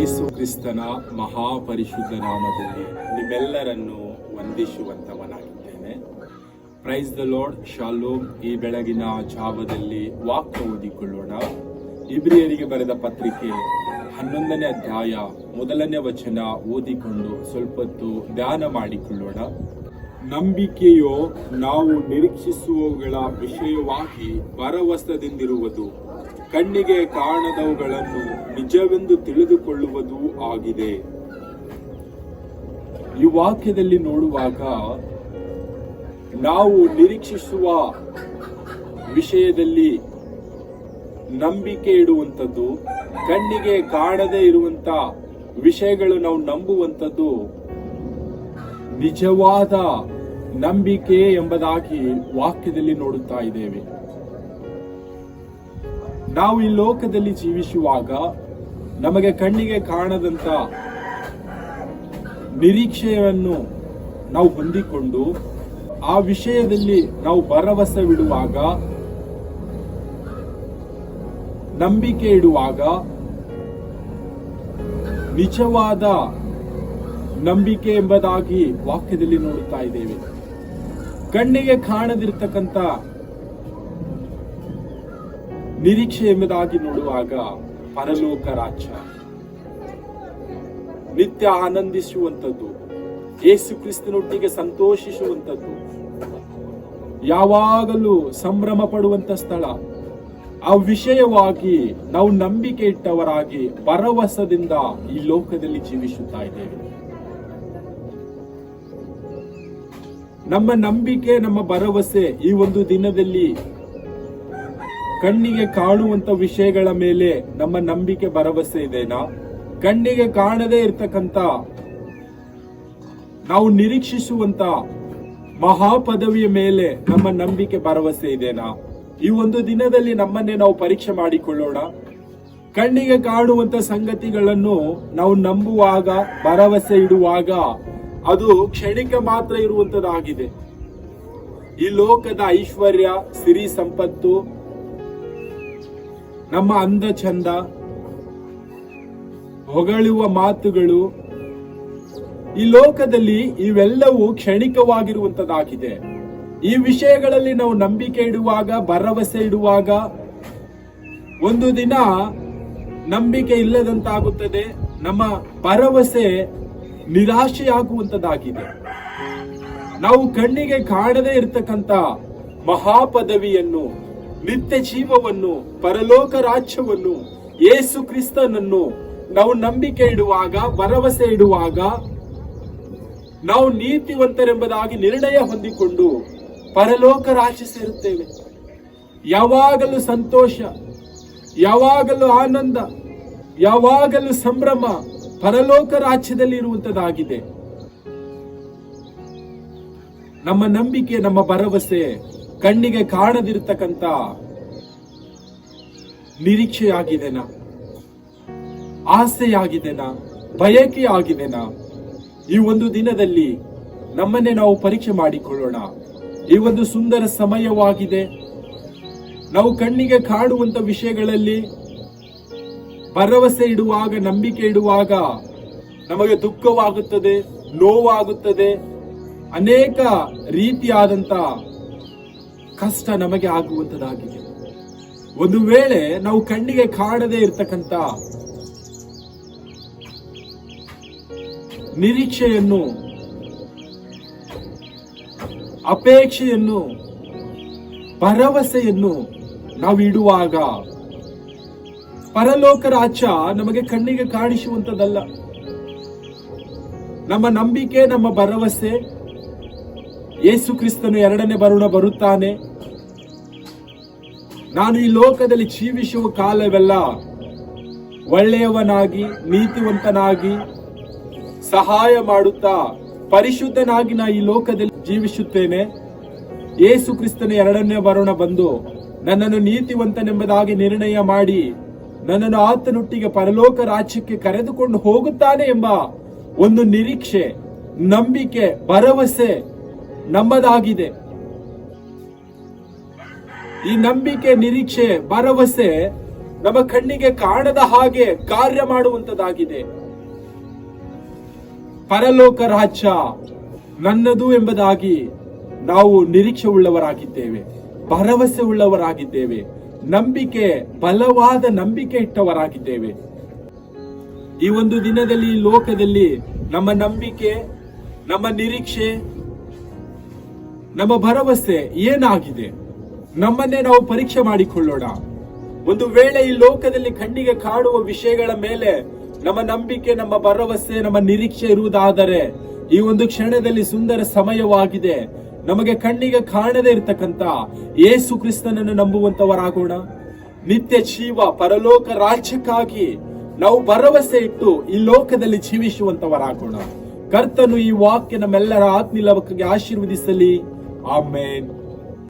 ಯೇಸು ಕ್ರಿಸ್ತನ ಮಹಾಪರಿಶುದ್ಧ ನಾಮದಲ್ಲಿ ನಿಮ್ಮೆಲ್ಲರನ್ನು ವಂದಿಸುವಂತವನಾಗಿದ್ದೇನೆ. ಪ್ರೈಸ್ ದ ಲಾರ್ಡ್ ಶಾಲೋಮ್ ಈ ಬೆಳಗಿನ ಜಾವದಲ್ಲಿ ವಾಕ್ಯ ಓದಿಕೊಳ್ಳೋಣ. ಇಬ್ರಿಯರಿಗೆ ಬರೆದ ಪತ್ರಿಕೆ ಹನ್ನೊಂದನೇ ಅಧ್ಯಾಯ ಮೊದಲನೇ ವಚನ ಓದಿಕೊಂಡು ಸ್ವಲ್ಪ ಹೊತ್ತು ಧ್ಯಾನ ಮಾಡಿಕೊಳ್ಳೋಣ. ನಂಬಿಕೆಯು ನಾವು ನಿರೀಕ್ಷಿಸುವವುಗಳ ವಿಷಯವಾಗಿ ಭರವಸದಿಂದಿರುವುದು. ಕಣ್ಣಿಗೆ ಕಾಣದವುಗಳನ್ನು ನಿಜವೆಂದು ತಿಳಿದುಕೊಳ್ಳುವುದು ಆಗಿದೆ. ಈ ವಾಕ್ಯದಲ್ಲಿ ನೋಡುವಾಗ ನಾವು ನಿರೀಕ್ಷಿಸುವ ವಿಷಯದಲ್ಲಿ ನಂಬಿಕೆ ಇಡುವಂಥದ್ದು, ಕಣ್ಣಿಗೆ ಕಾಣದೇ ಇರುವಂತ ವಿಷಯಗಳು ನಾವು ನಂಬುವಂಥದ್ದು ನಿಜವಾದ ನಂಬಿಕೆ ಎಂಬುದಾಗಿ ವಾಕ್ಯದಲ್ಲಿ ನೋಡುತ್ತಾ ಇದ್ದೇವೆ. ನಾವು ಈ ಲೋಕದಲ್ಲಿ ಜೀವಿಸುವಾಗ ನಮಗೆ ಕಣ್ಣಿಗೆ ಕಾಣದಂತ ನಿರೀಕ್ಷೆಯನ್ನು ನಾವು ಹೊಂದಿಕೊಂಡು ಆ ವಿಷಯದಲ್ಲಿ ನಾವು ಭರವಸೆ ಬಿಡುವಾಗ, ನಂಬಿಕೆ ಇಡುವಾಗ, ನಿಜವಾದ ನಂಬಿಕೆ ಎಂಬುದಾಗಿ ವಾಕ್ಯದಲ್ಲಿ ನೋಡುತ್ತಾ ಇದ್ದೇವೆ. ಕಣ್ಣಿಗೆ ಕಾಣದಿರ್ತಕ್ಕಂಥ ನಿರೀಕ್ಷೆ ಎಂಬುದಾಗಿ ನೋಡುವಾಗ ಪರಲೋಕ ರಾಜ್ಯ. ನಿತ್ಯ ಆನಂದಿಸುವಂಥದ್ದು ಯೇಸು ಕ್ರಿಸ್ತನೊಟ್ಟಿಗೆ ಸಂತೋಷಿಸುವಂಥದ್ದು, ಯಾವಾಗಲೂ ಸಂಭ್ರಮ ಪಡುವಂತ ಸ್ಥಳ. ಆ ವಿಷಯವಾಗಿ ನಾವು ನಂಬಿಕೆ ಇಟ್ಟವರಾಗಿ ಭರವಸದಿಂದ ಈ ಲೋಕದಲ್ಲಿ ಜೀವಿಸುತ್ತಾ ಇದ್ದೇವೆ. ನಮ್ಮ ನಂಬಿಕೆ, ನಮ್ಮ ಭರವಸೆ ಈ ಒಂದು ದಿನದಲ್ಲಿ ಕಣ್ಣಿಗೆ ಕಾಣುವಂತ ವಿಷಯಗಳ ಮೇಲೆ ನಮ್ಮ ನಂಬಿಕೆ, ಭರವಸೆ ಇದೆನಾ ಕಣ್ಣಿಗೆ ಕಾಣದೇ ಇರ್ತಕ್ಕಂತ ನಾವು ನಿರೀಕ್ಷಿಸುವಂತ ಮಹಾಪದವಿಯ ಮೇಲೆ ನಮ್ಮ ನಂಬಿಕೆ, ಭರವಸೆ ಇದೆನಾ ಈ ಒಂದು ದಿನದಲ್ಲಿ ನಮ್ಮನ್ನೇ ನಾವು ಪರೀಕ್ಷೆ ಮಾಡಿಕೊಳ್ಳೋಣ. ಕಣ್ಣಿಗೆ ಕಾಣುವಂತ ಸಂಗತಿಗಳನ್ನು ನಾವು ನಂಬುವಾಗ, ಭರವಸೆ ಇಡುವಾಗ ಅದು ಕ್ಷಣಿಕ ಮಾತ್ರ ಇರುವಂತದ್ದಾಗಿದೆ. ಈ ಲೋಕದ ಐಶ್ವರ್ಯ, ಸಿರಿ ಸಂಪತ್ತು ನಮ್ಮ ಅಂದ ಚಂದ, ಹೊಗಳುವ ಮಾತುಗಳು, ಈ ಲೋಕದಲ್ಲಿ ಇವೆಲ್ಲವೂ ಕ್ಷಣಿಕವಾಗಿರುವಂತದ್ದಾಗಿದೆ. ಈ ವಿಷಯಗಳಲ್ಲಿ ನಾವು ನಂಬಿಕೆ ಇಡುವಾಗ, ಭರವಸೆ ಇಡುವಾಗ, ಒಂದು ದಿನ ನಂಬಿಕೆ ಇಲ್ಲದಂತಾಗುತ್ತದೆ, ನಮ್ಮ ಭರವಸೆ ನಿರಾಶೆಯಾಗುವಂತದ್ದಾಗಿದೆ. ನಾವು ಕಣ್ಣಿಗೆ ಕಾಣದೇ ಇರತಕ್ಕಂತ ಮಹಾಪದವಿಯನ್ನು ನಿತ್ಯ ಜೀವವನ್ನು, ಪರಲೋಕ ರಾಜ್ಯವನ್ನು ಏಸು ಕ್ರಿಸ್ತನನ್ನು ನಾವು ನಂಬಿಕೆ ಇಡುವಾಗ, ಭರವಸೆ ಇಡುವಾಗ, ನಾವು ನೀತಿವಂತರೆಂಬುದಾಗಿ ನಿರ್ಣಯ ಹೊಂದಿಕೊಂಡು ಪರಲೋಕ ರಾಜ್ಯ ಸೇರುತ್ತೇವೆ. ಯಾವಾಗಲೂ ಸಂತೋಷ, ಯಾವಾಗಲೂ ಆನಂದ, ಯಾವಾಗಲೂ ಸಂಭ್ರಮ ಪರಲೋಕ ರಾಜ್ಯದಲ್ಲಿ ಇರುವಂತದಾಗಿದೆ ನಮ್ಮ ನಂಬಿಕೆ, ನಮ್ಮ ಭರವಸೆ ಕಣ್ಣಿಗೆ ಕಾಣದಿರತಕ್ಕಂತ ನಿರೀಕ್ಷೆಯಾಗಿದೆನಾ ಆಸೆಯಾಗಿದೆನಾ ಬಯಕೆ ಆಗಿದೆನಾ ಈ ಒಂದು ದಿನದಲ್ಲಿ ನಮ್ಮನ್ನೇ ನಾವು ಪರೀಕ್ಷೆ ಮಾಡಿಕೊಳ್ಳೋಣ. ಈ ಒಂದು ಸುಂದರ ಸಮಯವಾಗಿದೆ. ನಾವು ಕಣ್ಣಿಗೆ ಕಾಣುವಂತ ವಿಷಯಗಳಲ್ಲಿ ಭರವಸೆ ಇಡುವಾಗ, ನಂಬಿಕೆ ಇಡುವಾಗ ನಮಗೆ ದುಃಖವಾಗುತ್ತದೆ, ನೋವಾಗುತ್ತದೆ. ಅನೇಕ ರೀತಿಯಾದಂತ ಕಷ್ಟ ನಮಗೆ ಆಗುವಂತದಾಗಿದೆ ಒಂದು ವೇಳೆ ನಾವು ಕಣ್ಣಿಗೆ ಕಾಣದೆ ಇರತಕ್ಕಂತ ನಿರೀಕ್ಷೆಯನ್ನು, ಅಪೇಕ್ಷೆಯನ್ನು, ಭರವಸೆಯನ್ನು ನಾವು ಇಡುವಾಗ ಪರಲೋಕ ರಾಜ್ಯ ನಮಗೆ ಕಣ್ಣಿಗೆ ಕಾಣಿಸುವಂತದಲ್ಲ ನಮ್ಮ ನಂಬಿಕೆ, ನಮ್ಮ ಭರವಸೆ, ಯೇಸು ಕ್ರಿಸ್ತನು ಎರಡನೇ ಬರುಣ ಬರುತ್ತಾನೆ. ನಾನು ಈ ಲೋಕದಲ್ಲಿ ಜೀವಿಸುವ ಕಾಲವೆಲ್ಲ ಒಳ್ಳೆಯವನಾಗಿ, ನೀತಿವಂತನಾಗಿ ಸಹಾಯ ಮಾಡುತ್ತಾ ಪರಿಶುದ್ಧನಾಗಿ ನಾ ಈ ಲೋಕದಲ್ಲಿ ಜೀವಿಸುತ್ತೇನೆ. ಯೇಸು ಕ್ರಿಸ್ತನ ಎರಡನೇ ಬರೋಣ ಬಂದು ನನ್ನನ್ನು ನೀತಿವಂತನೆಂಬುದಾಗಿ ನಿರ್ಣಯ ಮಾಡಿ ನನ್ನನ್ನು ಆತನೊಟ್ಟಿಗೆ ಪರಲೋಕ ರಾಜ್ಯಕ್ಕೆ ಕರೆದುಕೊಂಡು ಹೋಗುತ್ತಾನೆ ಎಂಬ ಒಂದು ನಿರೀಕ್ಷೆ, ನಂಬಿಕೆ, ಭರವಸೆ ನಮ್ಮದಾಗಿದೆ. ಈ ನಂಬಿಕೆ, ನಿರೀಕ್ಷೆ, ಭರವಸೆ ನಮ್ಮ ಕಣ್ಣಿಗೆ ಕಾಣದ ಹಾಗೆ ಕಾರ್ಯ ಮಾಡುವಂತದಾಗಿದೆ ಪರಲೋಕ ರಾಜ್ಯ ನನ್ನದು ಎಂಬುದಾಗಿ ನಾವು ನಿರೀಕ್ಷೆ ಉಳ್ಳವರಾಗಿದ್ದೇವೆ ಭರವಸೆ ಉಳ್ಳವರಾಗಿದ್ದೇವೆ ನಂಬಿಕೆ, ಬಲವಾದ ನಂಬಿಕೆ ಇಟ್ಟವರಾಗಿದ್ದೇವೆ. ಈ ಒಂದು ದಿನದಲ್ಲಿ ಲೋಕದಲ್ಲಿ ನಮ್ಮ ನಂಬಿಕೆ, ನಮ್ಮ ನಿರೀಕ್ಷೆ, ನಮ್ಮ ಭರವಸೆ ಏನಾಗಿದೆ? ನಮ್ಮನ್ನೇ ನಾವು ಪರೀಕ್ಷೆ ಮಾಡಿಕೊಳ್ಳೋಣ. ಒಂದು ವೇಳೆ ಈ ಲೋಕದಲ್ಲಿ ಕಣ್ಣಿಗೆ ಕಾಣುವ ವಿಷಯಗಳ ಮೇಲೆ ನಮ್ಮ ನಂಬಿಕೆ, ನಮ್ಮ ಭರವಸೆ, ನಮ್ಮ ನಿರೀಕ್ಷೆ ಇರುವುದಾದರೆ ಈ ಒಂದು ಕ್ಷಣದಲ್ಲಿ ಸುಂದರ ಸಮಯವಾಗಿದೆ. ನಮಗೆ ಕಣ್ಣಿಗೆ ಕಾಣದೇ ಇರತಕ್ಕಂತ ಏಸು ಕ್ರಿಸ್ತನನ್ನು ನಂಬುವಂತವರಾಗೋಣ ನಿತ್ಯ ಜೀವ, ಪರಲೋಕ ರಾಜ್ಯಕ್ಕಾಗಿ ನಾವು ಭರವಸೆ ಇಟ್ಟು ಈ ಲೋಕದಲ್ಲಿ ಜೀವಿಸುವಂತವರಾಗೋಣ ಕರ್ತನು ಈ ವಾಕ್ಯ ನಮ್ಮೆಲ್ಲರ ಆತ್ಮೀಲವಕ್ಕಾಗಿ ಆಶೀರ್ವದಿಸಲಿ. ಆಮೇನ್.